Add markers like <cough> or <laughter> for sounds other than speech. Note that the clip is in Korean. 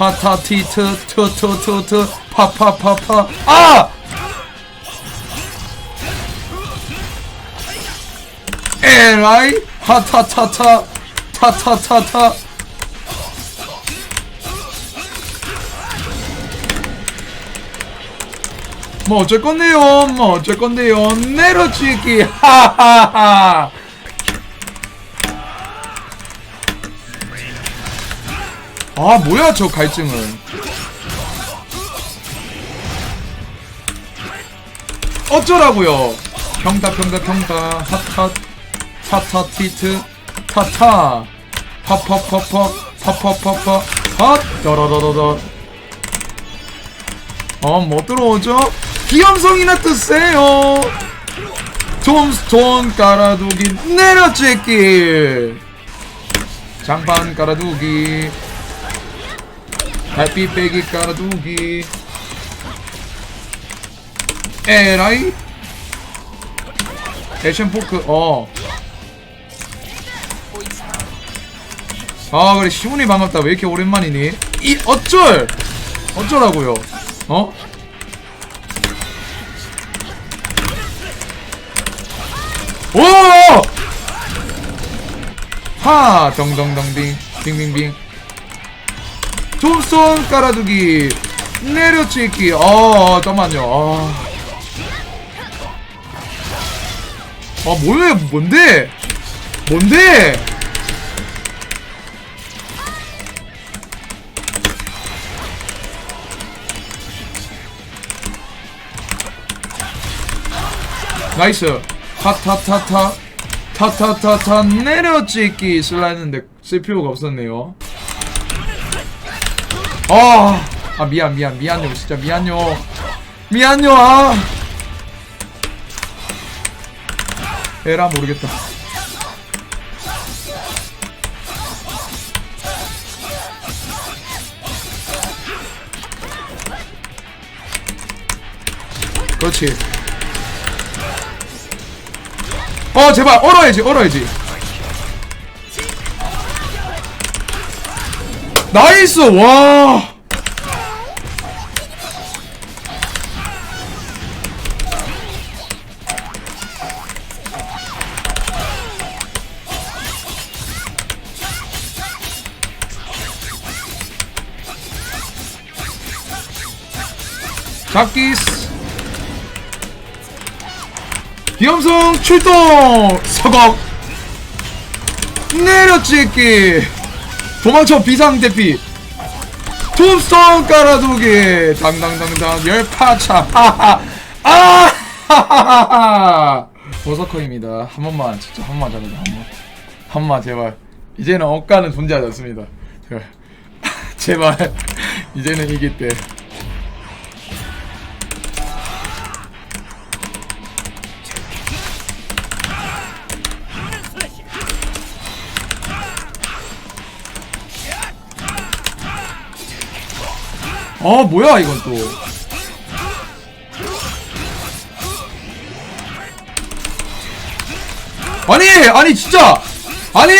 하타티트 트트트트 파파파파. 아! 에라이! 하타타타. 타타타타. 뭐 어쩔 건데요? 뭐 어쩔 건데요? 내려치기. <laughs> 하하하 아 뭐야 저 갈증은. 어쩌라고요? 평타 평타 평타. 핫핫 타타 티트. 타타 파파파파 파파파파 핫 더러더더더 어뭐 들어오죠? 비염성이나 뜨세요. 톰스톤 깔아두기. 내려찍기. 장판 깔아두기 달빛 빼기 깔아두기 에라이 액션 포크 어. 아 그래 시훈이 반갑다 왜 이렇게 오랜만이니? 이 어쩔 어쩌라고요? 어? 오! 하 덩덩덩딩 빙빙빙 톰스톤 깔아두기. 내려치기. 어 잠깐만요. 아. 아 뭐야 뭔데? 뭔데? 나이스. 타타타타. 타타타타. 내려찍기. 쓸 필요가 없었네요 아, 아 미안 미안 미안요 진짜 미안요. 미안요 아. 에라 모르겠다. 그렇지. 어 제발 얼어야지 얼어야지 나이스! 와! 잡기스! 비염성 출동! 서걱! 내려찍기 도망쳐 비상 대피. 톱스톤 깔아두기. 당당당당 열파차. 하하 <laughs> 아! <laughs> 하하하하 보석커입니다. 한 번만 진짜 한 번만 잡니다 한번. 한 번만 제발. 이제는 억가는 존재하지 않습니다. 제발. <laughs> 제발. 이제는 이길 때 어 뭐야 이건 또. 아니 아니 진짜! 아니